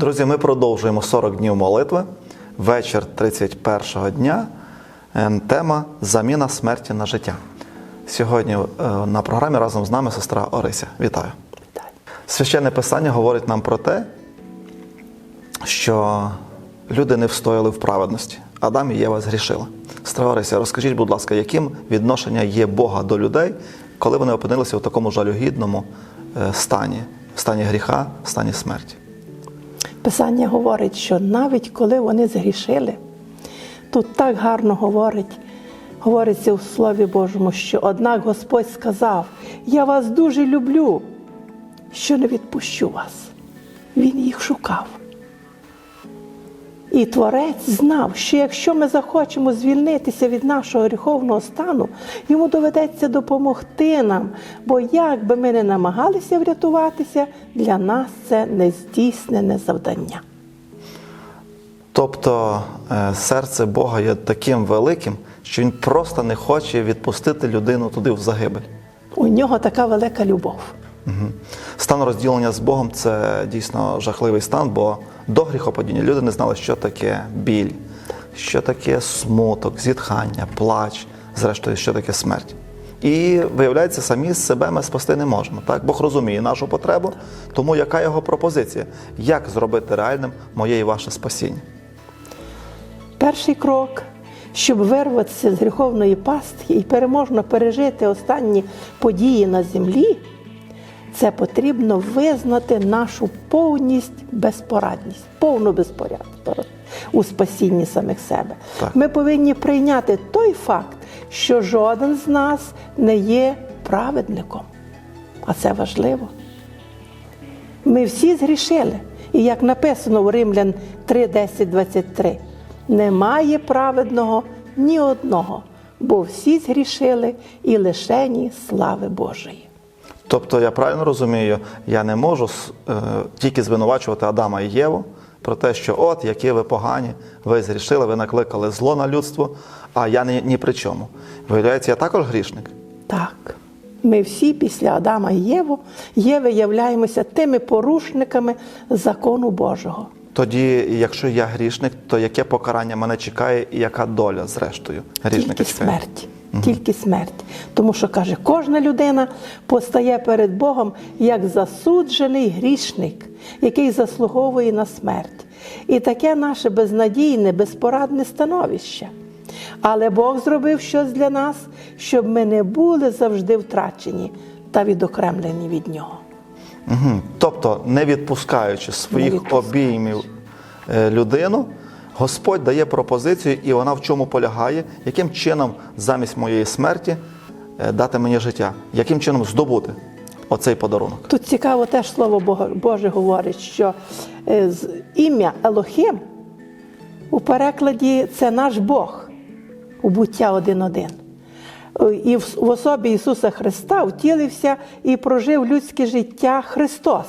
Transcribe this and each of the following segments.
Друзі, ми продовжуємо 40 днів молитви. Вечір 31-го дня. Е, Тема Заміна смерті на життя. Сьогодні е, на програмі разом з нами сестра Орися. Вітаю. Вітаю. Священне Писання говорить нам про те, що люди не встояли в праведності. Адам і Єва згрішили. Сестра Орися, розкажіть, будь ласка, яким відношення є Бога до людей, коли вони опинилися в такому жалюгідному е, стані, стані гріха, стані смерті? Писання говорить, що навіть коли вони згрішили, тут так гарно говорить, говориться у Слові Божому, що однак Господь сказав: Я вас дуже люблю, що не відпущу вас. Він їх шукав. І Творець знав, що якщо ми захочемо звільнитися від нашого гріховного стану, йому доведеться допомогти нам, бо як би ми не намагалися врятуватися, для нас це нездійснене завдання. Тобто е, серце Бога є таким великим, що Він просто не хоче відпустити людину туди в загибель. У нього така велика любов. Мгм. Стан розділення з Богом це дійсно жахливий стан, бо до гріхопадіння люди не знали, що таке біль, що таке смуток, зітхання, плач, зрештою, що таке смерть. І виявляється, самі себе ми спасти не можемо. Так? Бог розуміє нашу потребу, тому яка його пропозиція? Як зробити реальним моє і ваше спасіння? Перший крок, щоб вирватися з гріховної пастки і переможно пережити останні події на землі, це потрібно визнати нашу повність безпорадність, повну безпорядність у спасінні самих себе. Так. Ми повинні прийняти той факт, що жоден з нас не є праведником. А це важливо. Ми всі згрішили. І як написано в Римлян 3, 10, 23, немає праведного ні одного, бо всі згрішили і лишені слави Божої. Тобто, я правильно розумію, я не можу е, тільки звинувачувати Адама і Єву про те, що от, які ви погані, ви зрішили, ви накликали зло на людство, а я ні, ні при чому. Виявляється, я також грішник. Так, ми всі після Адама і Єву, Єви являємося тими порушниками закону Божого. Тоді, якщо я грішник, то яке покарання мене чекає і яка доля, зрештою, грішника Тільки чекає? смерть. Тільки смерть. Тому що каже, кожна людина постає перед Богом як засуджений грішник, який заслуговує на смерть. І таке наше безнадійне, безпорадне становище. Але Бог зробив щось для нас, щоб ми не були завжди втрачені та відокремлені від нього. Угу. Тобто, не відпускаючи своїх відпускаючи. обіймів е, людину, Господь дає пропозицію, і вона в чому полягає, яким чином замість моєї смерті е, дати мені життя, яким чином здобути оцей подарунок. Тут цікаво теж слово Боже говорить, що е, ім'я Елохим у перекладі це наш Бог у буття 1.1. Е, І в особі Ісуса Христа втілився і прожив людське життя Христос.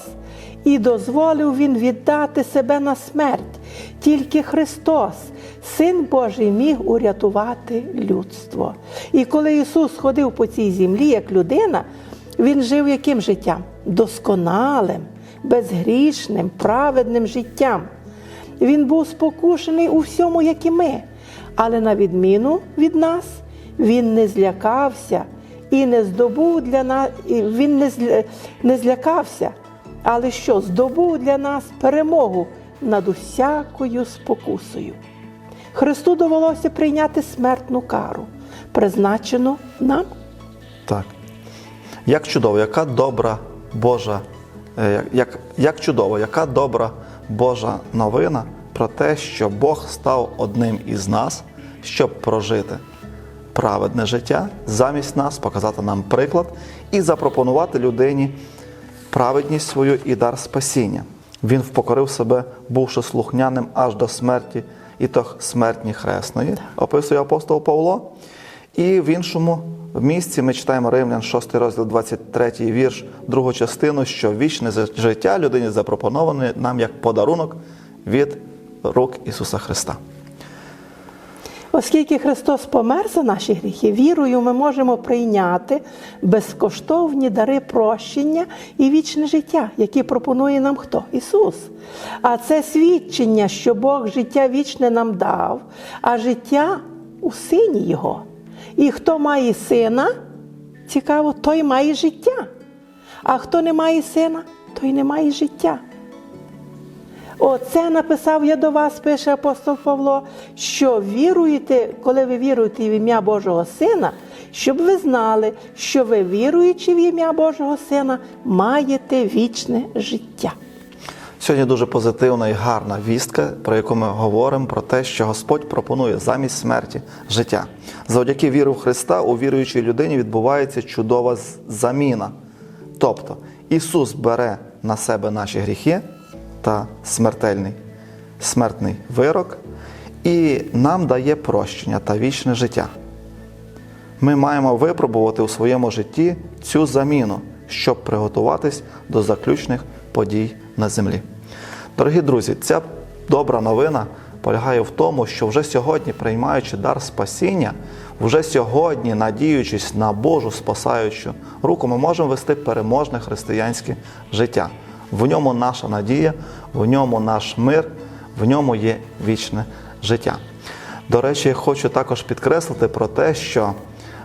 І дозволив Він віддати себе на смерть. Тільки Христос, Син Божий, міг урятувати людство. І коли Ісус ходив по цій землі як людина, Він жив яким життям? Досконалим, безгрішним, праведним життям. Він був спокушений у всьому, як і ми. Але на відміну від нас, він не злякався і не здобув для нас, він не, зля- не злякався, але що здобув для нас перемогу над усякою спокусою. Христу довелося прийняти смертну кару, призначену нам. Так. Як чудово, яка добра Божа, е, як- як, як чудово, яка добра Божа новина про те, що Бог став одним із нас, щоб прожити праведне життя замість нас, показати нам приклад і запропонувати людині праведність свою і дар спасіння. Він впокорив себе, бувши слухняним аж до смерті, і то смертні хресної, описує апостол Павло. І в іншому місці ми читаємо Римлян 6 розділ 23 вірш, другу частину, що вічне життя людині запропоноване нам як подарунок від рук Ісуса Христа. Оскільки Христос помер за наші гріхи, вірою ми можемо прийняти безкоштовні дари прощення і вічне життя, які пропонує нам хто? Ісус. А це свідчення, що Бог життя вічне нам дав, а життя у сині Його. І хто має сина, цікаво, той має життя. А хто не має сина, той не має життя. Оце написав я до вас, пише апостол Павло, що віруєте, коли ви віруєте в ім'я Божого Сина, щоб ви знали, що ви, віруючи в ім'я Божого Сина, маєте вічне життя. Сьогодні дуже позитивна і гарна вістка, про яку ми говоримо, про те, що Господь пропонує замість смерті життя. Завдяки віру в Христа у віруючій людині відбувається чудова заміна. Тобто Ісус бере на себе наші гріхи та смертельний смертний вирок і нам дає прощення та вічне життя. Ми маємо випробувати у своєму житті цю заміну, щоб приготуватись до заключних подій на землі. Дорогі друзі, ця добра новина полягає в тому, що вже сьогодні, приймаючи дар спасіння, вже сьогодні, надіючись на Божу спасаючу руку, ми можемо вести переможне християнське життя. В ньому наша надія, в ньому наш мир, в ньому є вічне життя. До речі, хочу також підкреслити про те, що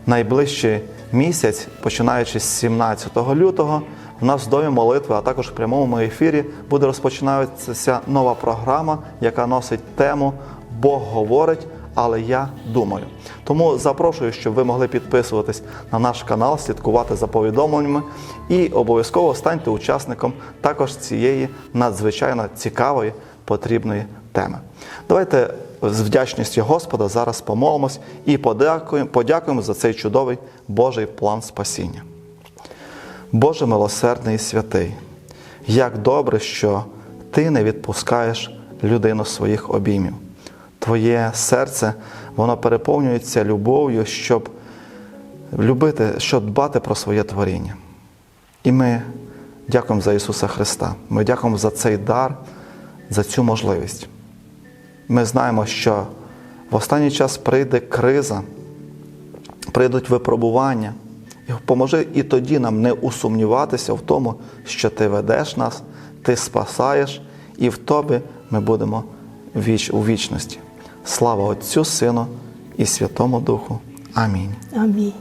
найближчий місяць, починаючи з 17 лютого, в нас в домі молитви, а також в прямому ефірі буде розпочинатися нова програма, яка носить тему Бог говорить, але я думаю. Тому запрошую, щоб ви могли підписуватись на наш канал, слідкувати за повідомленнями і обов'язково станьте учасником також цієї надзвичайно цікавої потрібної теми. Давайте з вдячністю Господа зараз помолимось і подякуємо, подякуємо за цей чудовий Божий план спасіння. Боже милосердний і святий, як добре, що Ти не відпускаєш людину своїх обіймів. Твоє серце, воно переповнюється любов'ю, щоб любити, щоб дбати про своє творіння. І ми дякуємо за Ісуса Христа. Ми дякуємо за цей дар, за цю можливість. Ми знаємо, що в останній час прийде криза, прийдуть випробування. І поможи і тоді нам не усумніватися в тому, що ти ведеш нас, ти спасаєш, і в тобі ми будемо віч, у вічності. Слава Отцю, Сину і Святому Духу. Амінь. Амінь.